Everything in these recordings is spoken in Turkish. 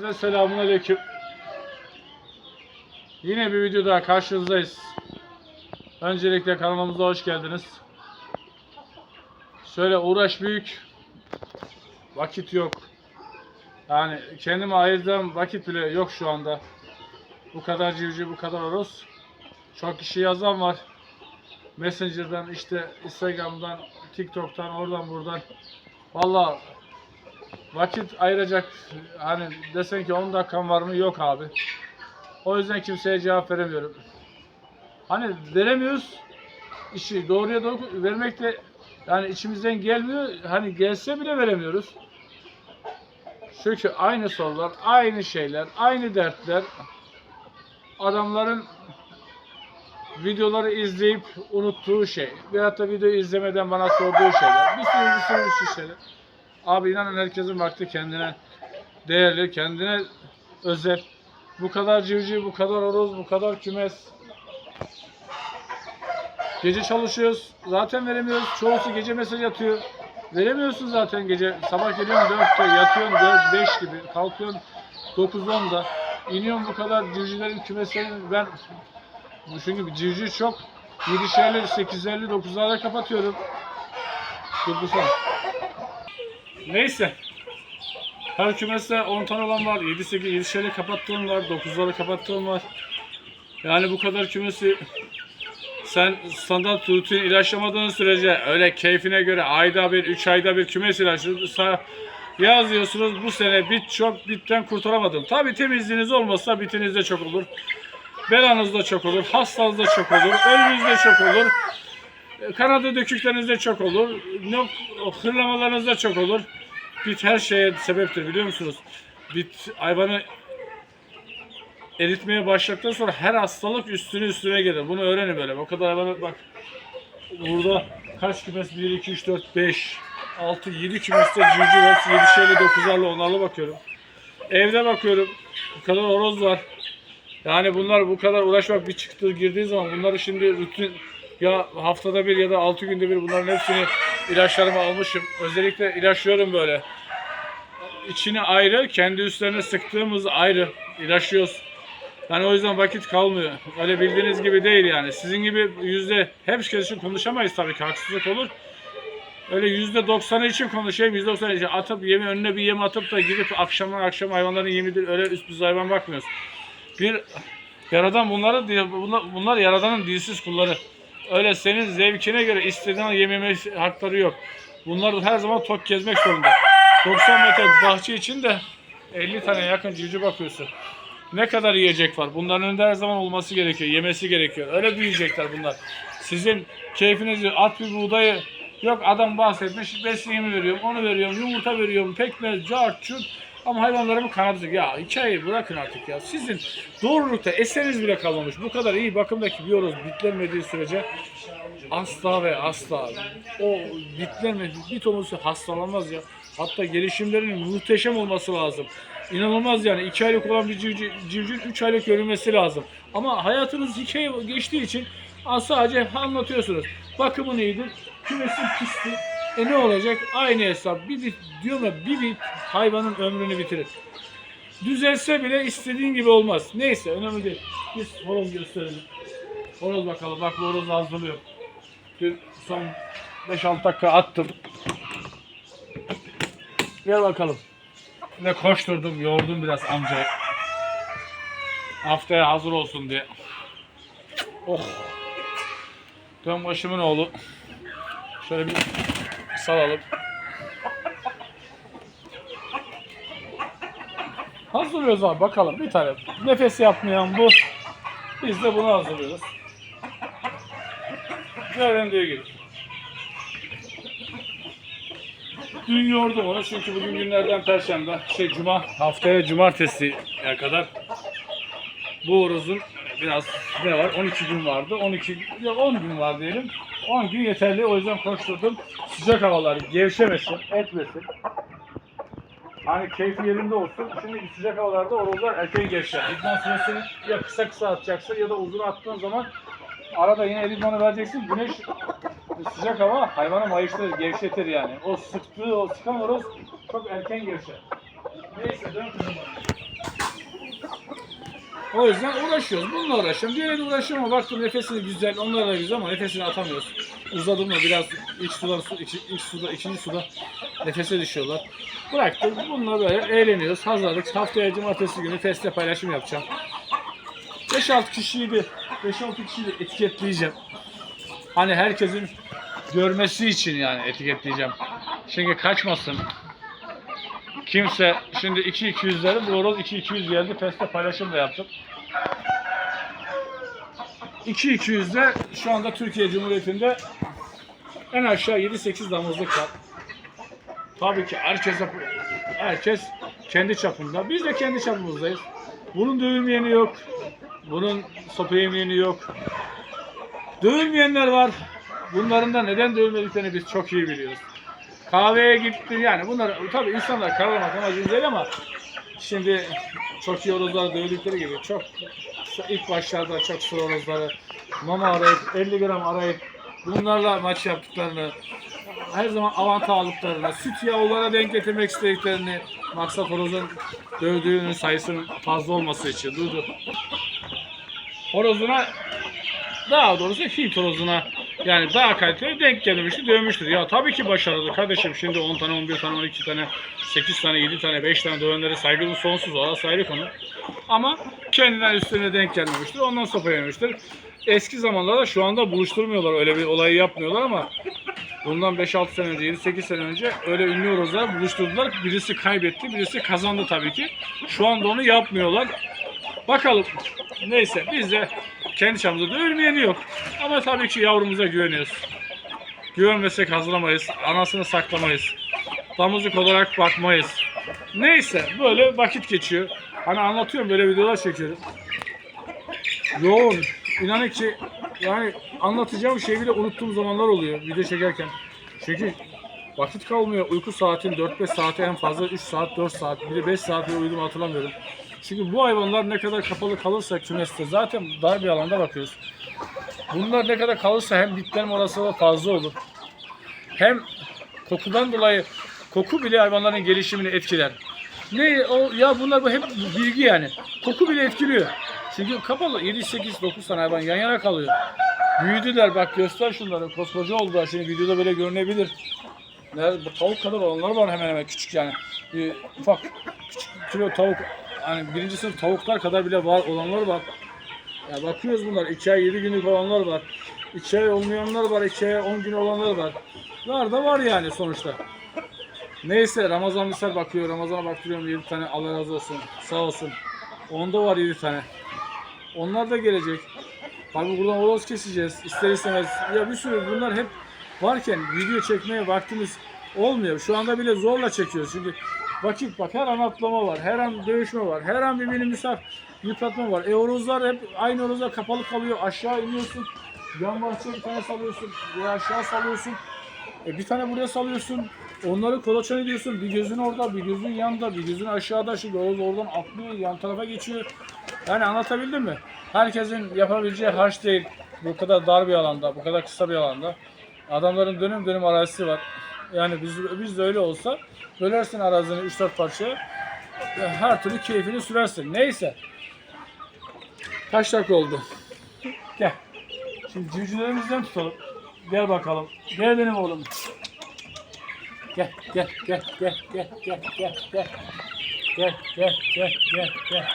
Herkese selamun aleyküm. Yine bir video daha karşınızdayız. Öncelikle kanalımıza hoş geldiniz. Şöyle uğraş büyük. Vakit yok. Yani kendime ayırdığım vakit bile yok şu anda. Bu kadar civciv, bu kadar horoz. Çok kişi yazan var. Messenger'dan, işte Instagram'dan, TikTok'tan, oradan buradan. Vallahi vakit ayıracak hani desen ki 10 dakikam var mı yok abi. O yüzden kimseye cevap veremiyorum. Hani veremiyoruz işi doğruya doğru vermek de yani içimizden gelmiyor. Hani gelse bile veremiyoruz. Çünkü aynı sorular, aynı şeyler, aynı dertler. Adamların videoları izleyip unuttuğu şey. Veyahut da videoyu izlemeden bana sorduğu şeyler. Bir sürü bir sürü bir sürü şeyler. Abi inanın herkesin vakti kendine değerli, kendine özel. Bu kadar civciv, bu kadar horoz, bu kadar kümes. Gece çalışıyoruz. Zaten veremiyoruz. Çoğusu gece mesaj atıyor. Veremiyorsun zaten gece. Sabah geliyorsun 4'te, yatıyorsun 4, 5 gibi. Kalkıyorsun 9, 10'da. İniyorsun bu kadar civcivlerin kümeslerini ben çünkü civciv çok. 7'şerli, 8'lerli, 9'larda kapatıyorum. Durdursana. Neyse. Her kümeste 10 tane olan var. 7 8 7'şerli kapattığım var. 9'ları kapattığım var. Yani bu kadar kümesi sen standart rutin ilaçlamadığın sürece öyle keyfine göre ayda bir, 3 ayda bir kümes ilaçlıyorsun. Yazıyorsunuz bu sene bit çok bitten kurtaramadım. Tabi temizliğiniz olmazsa bitiniz de çok olur. Belanız da çok olur. Hastanız da çok olur. Ölünüz de çok olur. Kanada dökükleriniz de çok olur. Nok hırlamalarınız da çok olur. Bit her şeye sebeptir biliyor musunuz? Bit hayvanı eritmeye başladıktan sonra her hastalık üstüne üstüne gelir. Bunu öğrenin böyle. O kadar hayvanı bak. Burada kaç kümes? 1, 2, 3, 4, 5, 6, 7 kümeste civciv var. 7 şeyle 9'larla 10'larla bakıyorum. Evde bakıyorum. Bu kadar horoz var. Yani bunlar bu kadar uğraşmak bir çıktı girdiği zaman bunları şimdi rutin ya haftada bir ya da 6 günde bir bunların hepsini ilaçlarımı almışım. Özellikle ilaçlıyorum böyle. İçini ayrı, kendi üstlerine sıktığımız ayrı. ilaçlıyoruz. Yani o yüzden vakit kalmıyor. Öyle bildiğiniz gibi değil yani. Sizin gibi yüzde herkes için konuşamayız tabii ki haksızlık olur. Öyle yüzde doksanı için konuşayım, yüzde doksanı için atıp yemi önüne bir yem atıp da gidip akşamdan akşam hayvanların yemidir öyle üst düzey hayvan bakmıyoruz. Bir yaradan bunları bunlar, bunlar yaradanın dilsiz kulları. Öyle senin zevkine göre istediğin yememe hakları yok. Bunlar her zaman tok gezmek zorunda. 90 metre bahçe için de 50 tane yakın civciv bakıyorsun. Ne kadar yiyecek var? Bunların önünde her zaman olması gerekiyor. Yemesi gerekiyor. Öyle büyüyecekler bunlar. Sizin keyfinizi at bir buğdayı yok adam bahsetmiş besleyimi veriyorum, onu veriyorum, yumurta veriyorum, pekmez, cart, çut. Ama hayvanlarımı kanadı. Ya hikayeyi bırakın artık ya. Sizin doğrulukta eseriniz bile kalmamış. Bu kadar iyi bakımdaki bir horoz bitlenmediği sürece asla ve asla o bitlenmedi. Bir tonusu hastalanmaz ya. Hatta gelişimlerinin muhteşem olması lazım. İnanılmaz yani. 2 aylık olan bir civciv, civciv 3 aylık görünmesi lazım. Ama hayatınız hikaye geçtiği için sadece anlatıyorsunuz. Bakımın iyidir. Kümesin pisti. E ne olacak? Aynı hesap. Bir bit diyorum ya bir bit hayvanın ömrünü bitirir. Düzelse bile istediğin gibi olmaz. Neyse önemli değil. Biz horoz gösterelim. Horoz bakalım. Bak bu horoz hazırlıyor. Dün son 5-6 dakika attım. Gel bakalım. Ve koşturdum, yordum biraz amcayı. Haftaya hazır olsun diye. Oh. Dön başımın oğlu. Şöyle bir salalım. Hazırlıyoruz abi bakalım bir tane. Nefes yapmayan bu. Biz de bunu hazırlıyoruz. Göründüğü gibi. Dün yordum onu çünkü bugün günlerden perşembe, şey cuma, haftaya cumartesiye kadar bu horozun biraz ne var? 12 gün vardı. 12 ya 10 gün var diyelim. 10 gün yeterli. O yüzden koşturdum. Sıcak havalar gevşemesin, etmesin. Hani keyfi yerinde olsun. Şimdi sıcak havalarda horozlar erken gevşer. İdman süresini ya kısa kısa atacaksın ya da uzun attığın zaman arada yine idmanı vereceksin. Güneş sıcak hava hayvanı mayıştırır, gevşetir yani. O sıktığı, o sıkan horoz çok erken gevşer. Neyse dön kızım. O yüzden uğraşıyoruz. Bununla uğraşıyorum. Diğeriyle uğraşıyorum ama baktım nefesini güzel. Onlar da güzel ama nefesini atamıyoruz. Uzadım mı biraz ilk suda, su, iki- ilk suda, ikinci suda nefese düşüyorlar. Bıraktım. Bununla böyle eğleniyoruz. Hazırladık. Haftaya cumartesi günü feste paylaşım yapacağım. 5-6 kişiyi de 5-6 kişiyi de etiketleyeceğim. Hani herkesin görmesi için yani etiketleyeceğim. Çünkü kaçmasın. Kimse şimdi 2-200'leri bu horoz 2-200 geldi. Feste paylaşım da yaptım. 2-200'de şu anda Türkiye Cumhuriyeti'nde en aşağı 7-8 damızlık var. Tabii ki herkes herkes kendi çapında. Biz de kendi çapımızdayız. Bunun dövülmeyeni yok. Bunun sopa yemeyeni yok. Dövülmeyenler var. Bunların da neden dövülmediklerini biz çok iyi biliyoruz. Kahveye gitti yani bunlar tabii insanlar karalamak amacı değil ama şimdi çok iyi horozlar dövdükleri gibi çok ilk başlarda çok sıra horozları mama arayıp 50 gram arayıp bunlarla maç yaptıklarını her zaman avanta aldıklarını, süt yavrulara denk getirmek istediklerini maksat horozun dövdüğünün sayısının fazla olması için duydu. Horozuna daha doğrusu hit horozuna yani daha kaliteli denk gelmişti, dövmüştür. Ya tabii ki başarılı kardeşim. Şimdi 10 tane, 11 tane, 12 tane, 8 tane, 7 tane, 5 tane dövenlere saygımız sonsuz. Orası ayrı konu. Ama kendinden üstüne denk gelmemiştir. Ondan sopa yemiştir. Eski zamanlarda şu anda buluşturmuyorlar. Öyle bir olayı yapmıyorlar ama bundan 5-6 sene önce, 7-8 sene önce öyle ünlü horozlar buluşturdular. Birisi kaybetti, birisi kazandı tabii ki. Şu anda onu yapmıyorlar. Bakalım. Neyse biz de kendi çapımızda dövülmeyeni yok. Ama tabii ki yavrumuza güveniyoruz. Güvenmesek hazırlamayız. Anasını saklamayız. Damızlık olarak bakmayız. Neyse böyle vakit geçiyor. Hani anlatıyorum böyle videolar çekiyorum. Yoğun. İnanın ki yani anlatacağım şeyi bile unuttuğum zamanlar oluyor video çekerken. Çünkü vakit kalmıyor. Uyku saatin 4-5 saate en fazla 3 saat 4 saat. Bir de 5 saat uyuduğumu hatırlamıyorum. Çünkü bu hayvanlar ne kadar kapalı kalırsa kümeste zaten dar bir alanda bakıyoruz. Bunlar ne kadar kalırsa hem bitlenme olasılığı fazla olur. Hem kokudan dolayı koku bile hayvanların gelişimini etkiler. Ne o ya bunlar bu hep bilgi yani. Koku bile etkiliyor. Çünkü kapalı 7 8 9 tane hayvan yan yana kalıyor. Büyüdüler bak göster şunları. Koskoca oldular. Şimdi videoda böyle görünebilir. Ne, bu tavuk kadar olanlar var hemen hemen küçük yani. Bir ufak küçük kilo tavuk hani birinci sınıf tavuklar kadar bile var olanlar var. Ya bakıyoruz bunlar 2 ay 7 günlük olanlar var. 2 ay olmayanlar var, 2 ay 10 gün olanlar var. Var da var yani sonuçta. Neyse Ramazan misal bakıyor. Ramazan'a baktırıyorum 7 tane Allah razı olsun. Sağ olsun. Onda var 7 tane. Onlar da gelecek. Tabii buradan horoz keseceğiz. İster istemez. Ya bir sürü bunlar hep varken video çekmeye vaktimiz olmuyor. Şu anda bile zorla çekiyoruz. Çünkü vakit bak her an atlama var. Her an dövüşme var. Her an birbirini misaf yıpratma var. E horozlar hep aynı horozlar kapalı kalıyor. Aşağı iniyorsun. Yan bahçeye bir tane salıyorsun. Veya aşağı salıyorsun. E bir tane buraya salıyorsun. Onları kolaçan ediyorsun. Bir gözün orada, bir gözün yanında, bir gözün aşağıda. Şimdi horoz oradan atlıyor, yan tarafa geçiyor. Yani anlatabildim mi? Herkesin yapabileceği harç değil. Bu kadar dar bir alanda, bu kadar kısa bir alanda. Adamların dönüm dönüm arazisi var. Yani biz, biz de öyle olsa bölersin arazini 3-4 parçaya. Her türlü keyfini sürersin. Neyse. Kaç dakika oldu? Gel. Şimdi civcivlerimizden tutalım. Gel bakalım. Gel benim oğlum. Gel gel gel gel gel gel gel gel. Gel gel gel gel gel.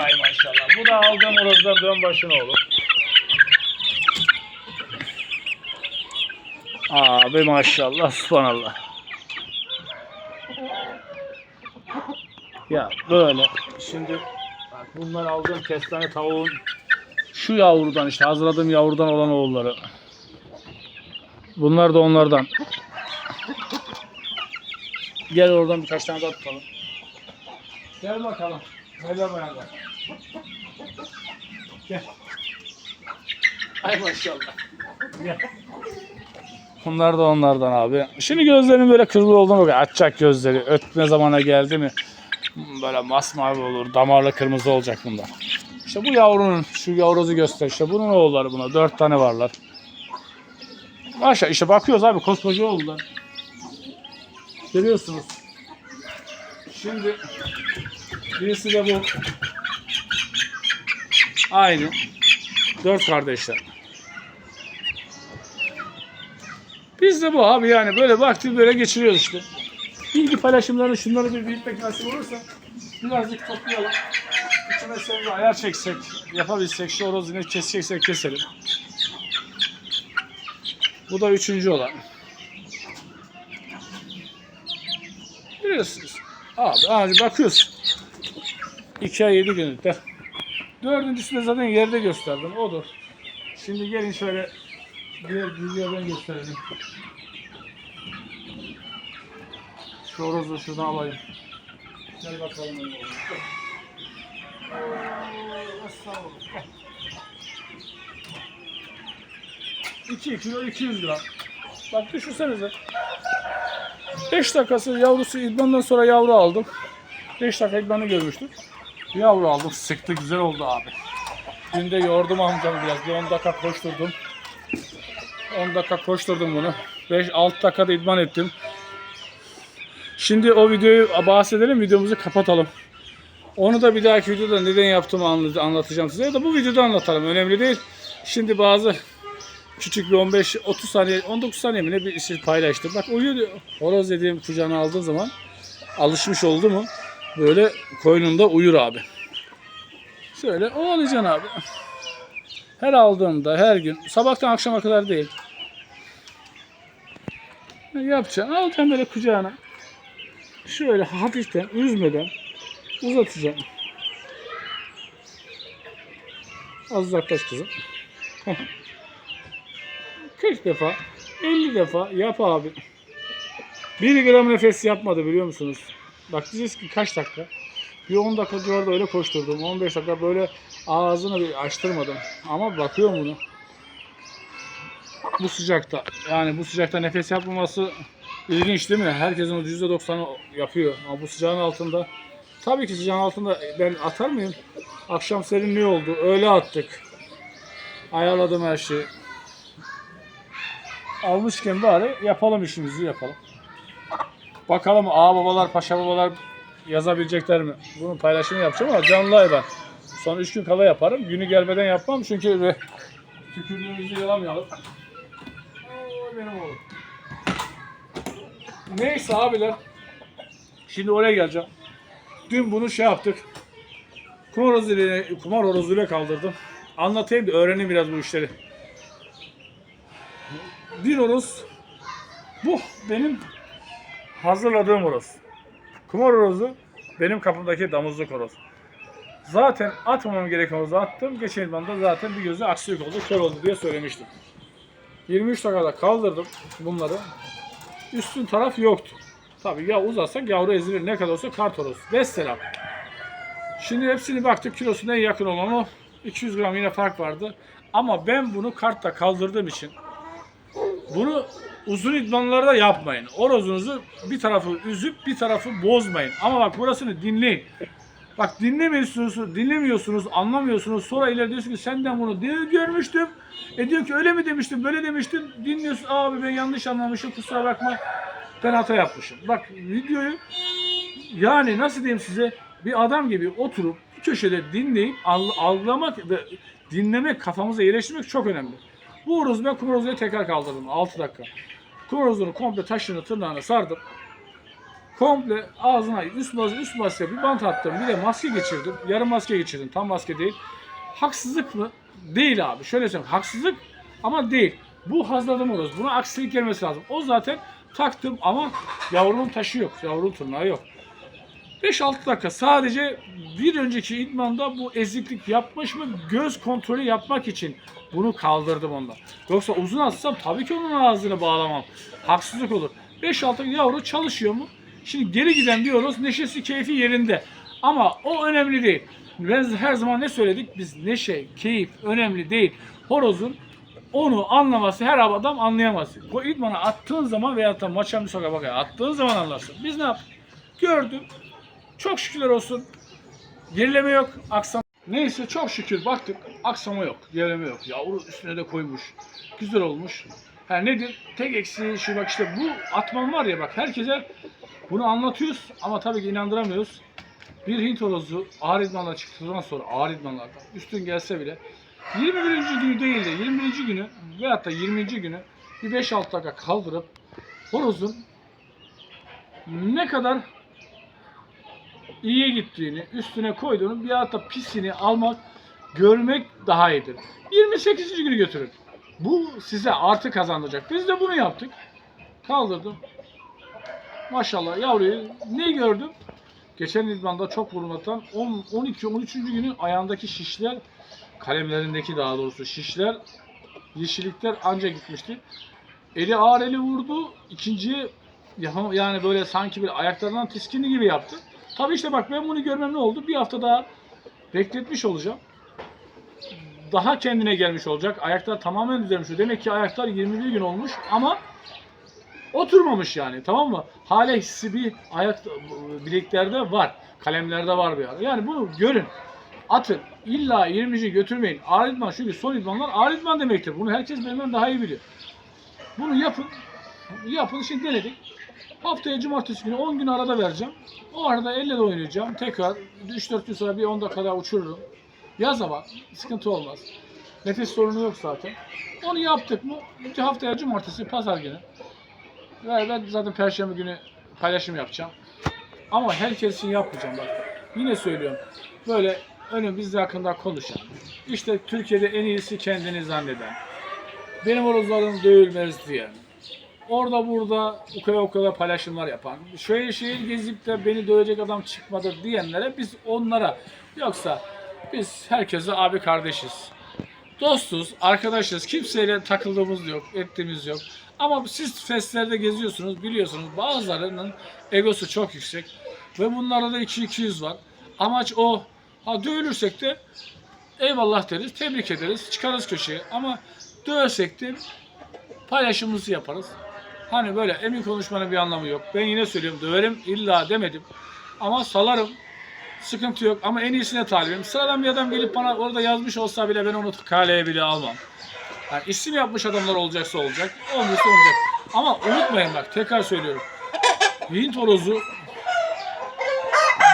Ay maşallah. Bu da aldığım horozdan dön başına oğlum. Abi maşallah subhanallah. Ya böyle şimdi bak bunlar aldığım kestane tavuğun şu yavrudan işte hazırladığım yavrudan olan oğulları. Bunlar da onlardan. Gel oradan birkaç tane daha tutalım. Gel bakalım. Neler bayanlar. Gel. Ay maşallah. Gel. Bunlar da onlardan abi. Şimdi gözlerinin böyle kırmızı olduğunu bak. Açacak gözleri. Ötme zamana geldi mi? Böyle masmavi olur. Damarlı kırmızı olacak bunlar. İşte bu yavrunun, şu yavruzu göster işte. Bunun oğulları buna. Dört tane varlar. Aşağı işte bakıyoruz abi koskoca oldular. Görüyorsunuz. Şimdi birisi de bu Aynı. Dört kardeşler. Biz de bu abi yani böyle vakti böyle geçiriyoruz işte. Bilgi paylaşımlarını şunları bir büyütmek nasip olursa birazcık toplayalım. İçine sonra ayar çeksek, yapabilsek, şu horozunu keseceksek keselim. Bu da üçüncü olan. Biliyorsunuz. Abi, abi bakıyorsun. 2 ay 7 günlükte. Dördüncüsü de zaten yerde gösterdim. Odur. Şimdi gelin şöyle diğer videodan gösterelim. Şu horozu şuradan alayım. Gel bakalım. 2 kilo 200 gram. Bak düşünsenize. 5 dakikası yavrusu idmandan sonra yavru aldım. 5 dakika idmanı görmüştük. Yavru aldım. Sıktı güzel oldu abi. Dün de yordum amcamı biraz. Bir 10 dakika koşturdum. 10 dakika koşturdum bunu. 5-6 dakikada idman ettim. Şimdi o videoyu bahsedelim. Videomuzu kapatalım. Onu da bir dahaki videoda neden yaptığımı anlat- anlatacağım size. Ya da bu videoda anlatalım. Önemli değil. Şimdi bazı küçük bir 15-30 saniye, 19 saniye mi ne bir şey paylaştım. Bak uyuyor. Horoz dediğim kucağına aldığı zaman alışmış oldu mu böyle koynunda uyur abi. Şöyle ovalayacaksın abi. Her aldığında her gün sabahtan akşama kadar değil. Yapacaksın. Alacaksın böyle kucağına. Şöyle hafiften üzmeden uzatacaksın. Az uzaklaş kızım. 40 defa, 50 defa yap abi. 1 gram nefes yapmadı biliyor musunuz? Bak diyeceğiz ki kaç dakika? Bir 10 dakika civarında öyle koşturdum. 15 dakika böyle ağzını bir açtırmadım. Ama bakıyorum bunu. Bu sıcakta. Yani bu sıcakta nefes yapmaması ilginç değil mi? Herkesin o %90'ı yapıyor. Ama bu sıcağın altında tabii ki sıcağın altında ben atar mıyım? Akşam serinliği oldu. Öyle attık. Ayarladım her şeyi. Almışken bari yapalım işimizi yapalım. Bakalım ağa babalar, paşa babalar yazabilecekler mi? Bunu paylaşımı yapacağım ama canlı hayvan. Son 3 gün kala yaparım. Günü gelmeden yapmam çünkü tükürdüğümüzü yalamayalım. Benim oğlum. Neyse abiler. Şimdi oraya geleceğim. Dün bunu şey yaptık. Kumar horozuyla, kumar horozuyla kaldırdım. Anlatayım da öğrenin biraz bu işleri. Bir horoz. Bu benim hazırladığım horoz. Kumar horozu benim kapımdaki damızlık horoz. Zaten atmamam gereken horozu attım. Geçen idmanda zaten bir gözü aksilik oldu, kör oldu diye söylemiştim. 23 dakikada kaldırdım bunları. Üstün taraf yoktu. Tabii ya uzatsak yavru ezilir ne kadar olsa kart horoz. Vesselam. Şimdi hepsini baktık kilosuna en yakın olan o. 200 gram yine fark vardı. Ama ben bunu kartta kaldırdığım için bunu uzun idmanlarda yapmayın. Orozunuzu bir tarafı üzüp bir tarafı bozmayın. Ama bak burasını dinleyin. Bak dinlemiyorsunuz, dinlemiyorsunuz, anlamıyorsunuz. Sonra ileride diyorsun ki senden bunu diyor, görmüştüm. E diyor ki öyle mi demiştim, böyle demiştim. Dinliyorsun, abi ben yanlış anlamışım, kusura bakma. Ben hata yapmışım. Bak videoyu yani nasıl diyeyim size bir adam gibi oturup bir köşede dinleyip al- algılamak ve dinlemek kafamıza yerleştirmek çok önemli. Bu horozu ben kumar tekrar kaldırdım 6 dakika. Kumar komple taşını tırnağına sardım. Komple ağzına üst maske, üst maske bir bant attım. Bir de maske geçirdim. Yarım maske geçirdim. Tam maske değil. Haksızlık mı? Değil abi. Şöyle söyleyeyim. Haksızlık ama değil. Bu hazladım horoz. Buna aksilik gelmesi lazım. O zaten taktım ama yavrunun taşı yok. Yavrunun tırnağı yok. 5-6 dakika sadece bir önceki idmanda bu eziklik yapmış mı göz kontrolü yapmak için bunu kaldırdım ondan. Yoksa uzun atsam tabii ki onun ağzını bağlamam. Haksızlık olur. 5-6 yavru çalışıyor mu? Şimdi geri giden bir horoz neşesi keyfi yerinde. Ama o önemli değil. Ben her zaman ne söyledik? Biz neşe, keyif önemli değil. Horozun onu anlaması her adam anlayamaz. O idmana attığın zaman veya da maça müsabaka attığın zaman anlarsın. Biz ne yaptık? Gördüm. Çok şükürler olsun. Gerileme yok, aksam. Neyse çok şükür baktık aksama yok, gerileme yok. Yavru üstüne de koymuş. Güzel olmuş. Ha nedir? Tek eksiği şu bak işte bu atman var ya bak herkese bunu anlatıyoruz ama tabii ki inandıramıyoruz. bir Hint horozu ağır idmanla çıktıktan sonra ağır idmanlardan üstün gelse bile 21. günü değil de 21. günü veyahut da 20. günü bir 5-6 dakika kaldırıp horozun ne kadar iyiye gittiğini, üstüne koyduğunu bir hatta pisini almak, görmek daha iyidir. 28. günü götürün. Bu size artı kazandıracak. Biz de bunu yaptık. Kaldırdım. Maşallah yavruyu ne gördüm? Geçen idmanda çok vurulatan 10, 12, 13. günü ayağındaki şişler, kalemlerindeki daha doğrusu şişler, yeşillikler anca gitmişti. Eli ağır eli vurdu. İkinciye ya- yani böyle sanki bir ayaklarından tiskindi gibi yaptı. Tabii işte bak ben bunu görmem ne oldu? Bir hafta daha bekletmiş olacağım. Daha kendine gelmiş olacak. Ayaklar tamamen düzelmiş. Demek ki ayaklar 21 gün olmuş ama oturmamış yani tamam mı? Hale hissi bir ayak bileklerde var. Kalemlerde var bir ara. Yani bunu görün. Atın. İlla 20'ci götürmeyin. Ağır idman çünkü son idmanlar ağır idman demektir. Bunu herkes benden daha iyi biliyor. Bunu yapın. Yapın. Şimdi denedik. Haftaya cumartesi günü 10 gün arada vereceğim. O arada elle de oynayacağım. Tekrar 3-4 gün sonra bir 10 dakika daha uçururum. Yaz ama sıkıntı olmaz. Nefes sorunu yok zaten. Onu yaptık mı haftaya cumartesi pazar günü. Ve ben zaten perşembe günü paylaşım yapacağım. Ama herkes için yapmayacağım bak. Yine söylüyorum. Böyle önü bizde hakkında konuşan. İşte Türkiye'de en iyisi kendini zanneden. Benim horozlarım dövülmez diyen. Orada burada ukala ukala paylaşımlar yapan. Şöyle şehir gezip de beni dövecek adam çıkmadı diyenlere biz onlara yoksa biz herkese abi kardeşiz. Dostuz, arkadaşız. Kimseyle takıldığımız yok, ettiğimiz yok. Ama siz festlerde geziyorsunuz, biliyorsunuz bazılarının egosu çok yüksek. Ve bunlarda da 2-200 var. Amaç o. Ha dövülürsek de eyvallah deriz, tebrik ederiz, çıkarız köşeye. Ama dövsek de paylaşımımızı yaparız. Hani böyle emin konuşmanın bir anlamı yok. Ben yine söylüyorum döverim illa demedim. Ama salarım. Sıkıntı yok ama en iyisine talibim. Sıradan bir adam gelip bana orada yazmış olsa bile ben onu kaleye bile almam. Yani isim yapmış adamlar olacaksa olacak. Olmuyorsa olacak. Ama unutmayın bak tekrar söylüyorum. Hint horozu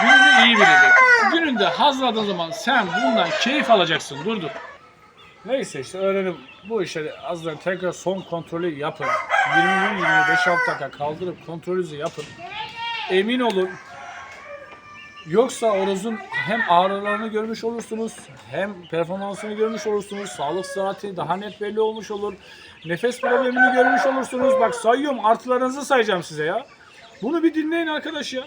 gününü iyi bilecek. Gününde hazırladığın zaman sen bundan keyif alacaksın. Dur dur. Neyse işte öğrenim bu işe azdan tekrar son kontrolü yapın. 20 gün 25-6 dakika kaldırıp kontrolünüzü yapın. Emin olun Yoksa horozun hem ağrılarını görmüş olursunuz, hem performansını görmüş olursunuz, sağlık saati daha net belli olmuş olur, nefes problemini görmüş olursunuz. Bak sayıyorum, artılarınızı sayacağım size ya. Bunu bir dinleyin arkadaş ya.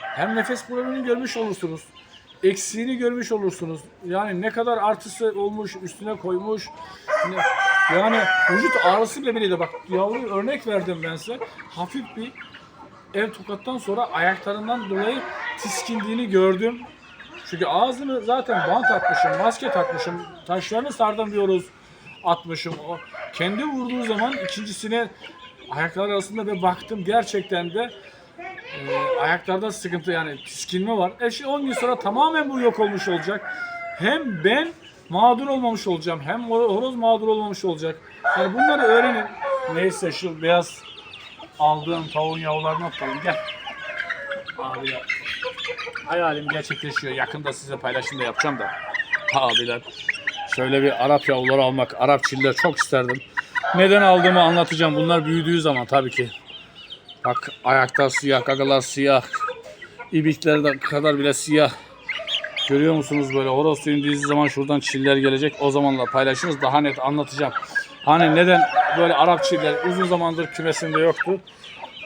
Hem nefes problemini görmüş olursunuz, eksiğini görmüş olursunuz. Yani ne kadar artısı olmuş, üstüne koymuş. Yani vücut ağrısı bile bile bak yavru örnek verdim ben size. Hafif bir ev tokattan sonra ayaklarından dolayı tiskindiğini gördüm. Çünkü ağzını zaten bant atmışım, maske takmışım, taşlarını sardım diyoruz atmışım. O kendi vurduğu zaman ikincisine ayaklar arasında bir baktım gerçekten de e, ayaklarda sıkıntı yani tiskinme var. E şimdi 10 gün sonra tamamen bu yok olmuş olacak. Hem ben mağdur olmamış olacağım hem hor- horoz mağdur olmamış olacak. Yani bunları öğrenin. Neyse şu beyaz aldığım tavuğun yavrularını atalım. Gel. Abi ya. Hayalim gerçekleşiyor. Yakında size paylaşım da yapacağım da. Abiler. Şöyle bir Arap yavruları almak, Arap çiller çok isterdim. Neden aldığımı anlatacağım. Bunlar büyüdüğü zaman tabii ki. Bak ayakta siyah, gagalar siyah. İbikler kadar bile siyah. Görüyor musunuz böyle horoz suyun zaman şuradan çiller gelecek. O zamanla paylaşırız. Daha net anlatacağım. Hani neden böyle Arap çiller uzun zamandır kümesimde yoktu.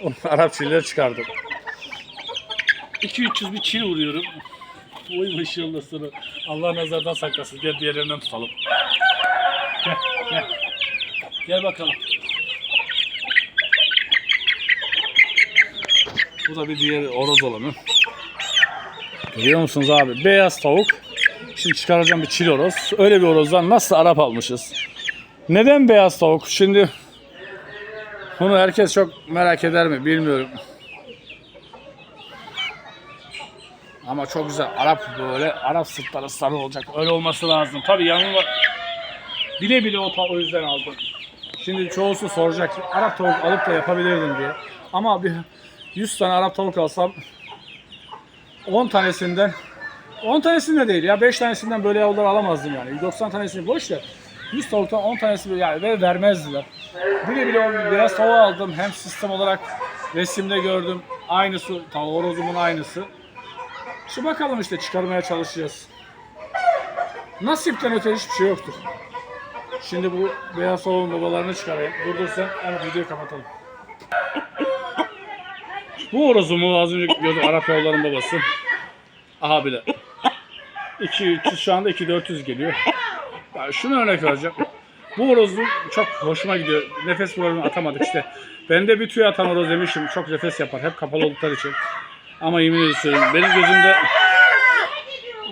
O Arap çiller çıkardım. 2-300 bir çil vuruyorum. Oy maşallah sana. Allah nazardan saklasın. Gel diğerlerinden tutalım. Gel, gel. Gel bakalım. Bu da bir diğer horoz olanı. Görüyor musunuz abi? Beyaz tavuk. Şimdi çıkaracağım bir çil horoz. Öyle bir horozdan nasıl Arap almışız? Neden beyaz tavuk? Şimdi bunu herkes çok merak eder mi bilmiyorum. Ama çok güzel. Arap böyle Arap sırtları sarı olacak. Öyle olması lazım. Tabii yanıma bile bile o, o yüzden aldım. Şimdi çoğusu soracak. Arap tavuk alıp da yapabilirdin diye. Ama bir 100 tane Arap tavuk alsam 10 tanesinden 10 tanesinde değil ya 5 tanesinden böyle yavrular alamazdım yani. 90 tanesini boş ver. 100 tavuktan 10 tanesi böyle yani ve vermezdiler. Bile bile o beyaz tavuğu aldım. Hem sistem olarak resimde gördüm. Aynısı, tavuğu horozumun aynısı. Şu bakalım işte çıkarmaya çalışacağız. Nasipten öte hiçbir şey yoktur. Şimdi bu beyaz tavuğun babalarını çıkarayım. Durdursan hemen videoyu kapatalım. Bu horozumu az önce gördüm Arap yavruların babası. Aha bile. 2 şu anda 2400 geliyor. Şunu örnek vereceğim. Bu horozum çok hoşuma gidiyor. Nefes problemini atamadık işte. Ben de bir tüy atan horoz demişim. Çok nefes yapar. Hep kapalı oldukları için. Ama yemin ediyorum benim gözümde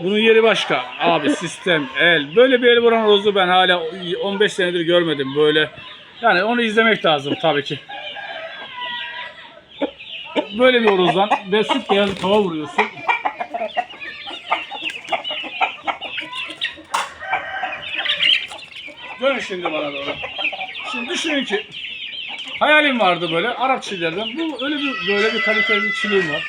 bunun yeri başka. Abi sistem, el. Böyle bir el vuran horozu ben hala 15 senedir görmedim böyle. Yani onu izlemek lazım tabii ki. Böyle bir horozdan ve süt beyaz tava vuruyorsun. Dön şimdi bana doğru. Şimdi düşünün ki hayalim vardı böyle Arap çiğlerden. Bu öyle bir böyle bir kaliteli bir çileğim var.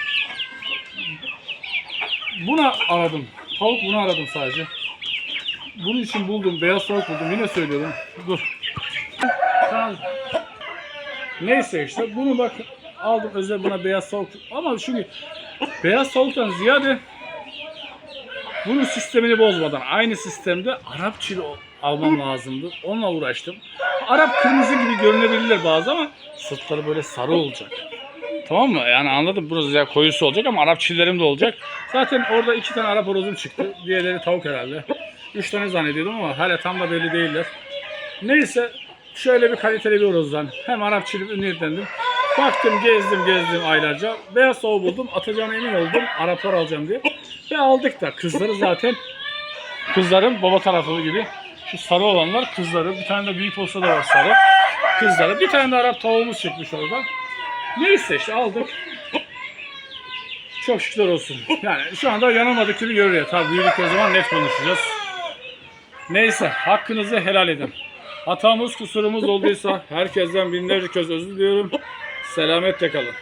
Buna aradım. Tavuk bunu aradım sadece. Bunun için buldum. Beyaz tavuk buldum. Yine söylüyorum. Dur. Neyse işte bunu bak aldım özel buna beyaz tavuk. Ama çünkü beyaz tavuktan ziyade bunun sistemini bozmadan aynı sistemde Arap çili almam lazımdı. Onunla uğraştım. Arap kırmızı gibi görünebilirler bazı ama sırtları böyle sarı olacak. Tamam mı? Yani anladım. Burası ya koyusu olacak ama Arap çillerim de olacak. Zaten orada iki tane Arap horozum çıktı. Diğerleri tavuk herhalde. Üç tane zannediyordum ama hala tam da belli değiller. Neyse şöyle bir kaliteli bir horozdan hem Arap çilip niyetlendim. Baktım gezdim gezdim aylarca. Beyaz tavuğu buldum. Atacağına emin oldum. Araplar alacağım diye. Ve aldık da. Kızları zaten kızların baba tarafı gibi. Şu sarı olanlar kızları. Bir tane de büyük olsa da var sarı. Kızları. Bir tane de Arap tavuğumuz çıkmış orada. Neyse işte aldık. Çok şükürler olsun. Yani şu anda yanılmadık gibi görüyor. Tabii büyüdükleri zaman net konuşacağız. Neyse hakkınızı helal edin. Hatamız kusurumuz olduysa herkesten binlerce kez özür diliyorum. Selametle kalın.